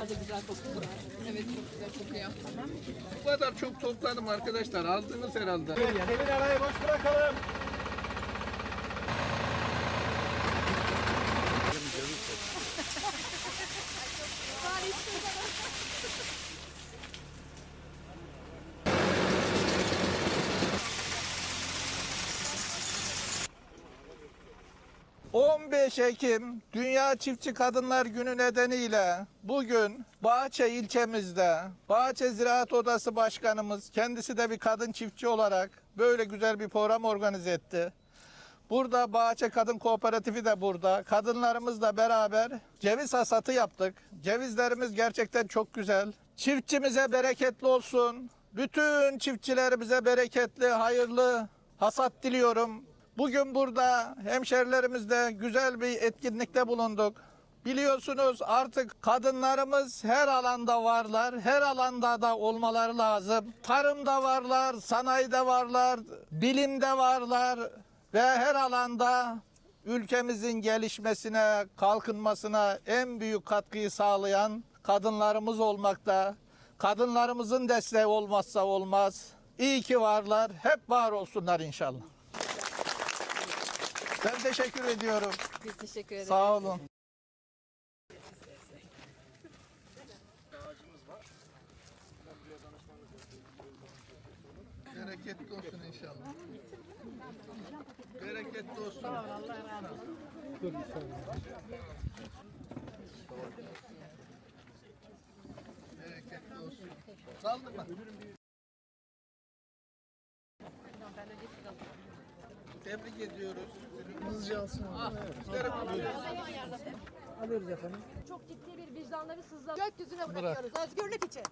var. Gelsinler gelsinler. Tamam, şuradan alayım. Bu kadar çok topladım arkadaşlar. Aldınız herhalde. Demir arayı boş bırakalım. 15 Ekim Dünya Çiftçi Kadınlar Günü nedeniyle bugün Bahçe ilçemizde Bahçe Ziraat Odası Başkanımız kendisi de bir kadın çiftçi olarak böyle güzel bir program organize etti. Burada Bahçe Kadın Kooperatifi de burada. Kadınlarımızla beraber ceviz hasatı yaptık. Cevizlerimiz gerçekten çok güzel. Çiftçimize bereketli olsun. Bütün çiftçilerimize bereketli, hayırlı hasat diliyorum. Bugün burada hemşerilerimizle güzel bir etkinlikte bulunduk. Biliyorsunuz artık kadınlarımız her alanda varlar. Her alanda da olmaları lazım. Tarımda varlar, sanayide varlar, bilimde varlar ve her alanda ülkemizin gelişmesine, kalkınmasına en büyük katkıyı sağlayan kadınlarımız olmakta. Kadınlarımızın desteği olmazsa olmaz. İyi ki varlar. Hep var olsunlar inşallah. Ben teşekkür ediyorum. Biz teşekkür ederiz. Sağ olun. Bereketli olsun inşallah. Bereketli olsun. Bereketli olsun. Saldırma. Tebrik ediyoruz. Hızlıca alsın. Sizlere buyurun. Çok ciddi bir vicdanla bir sızlama. Gökyüzüne bırakıyoruz özgürlük için.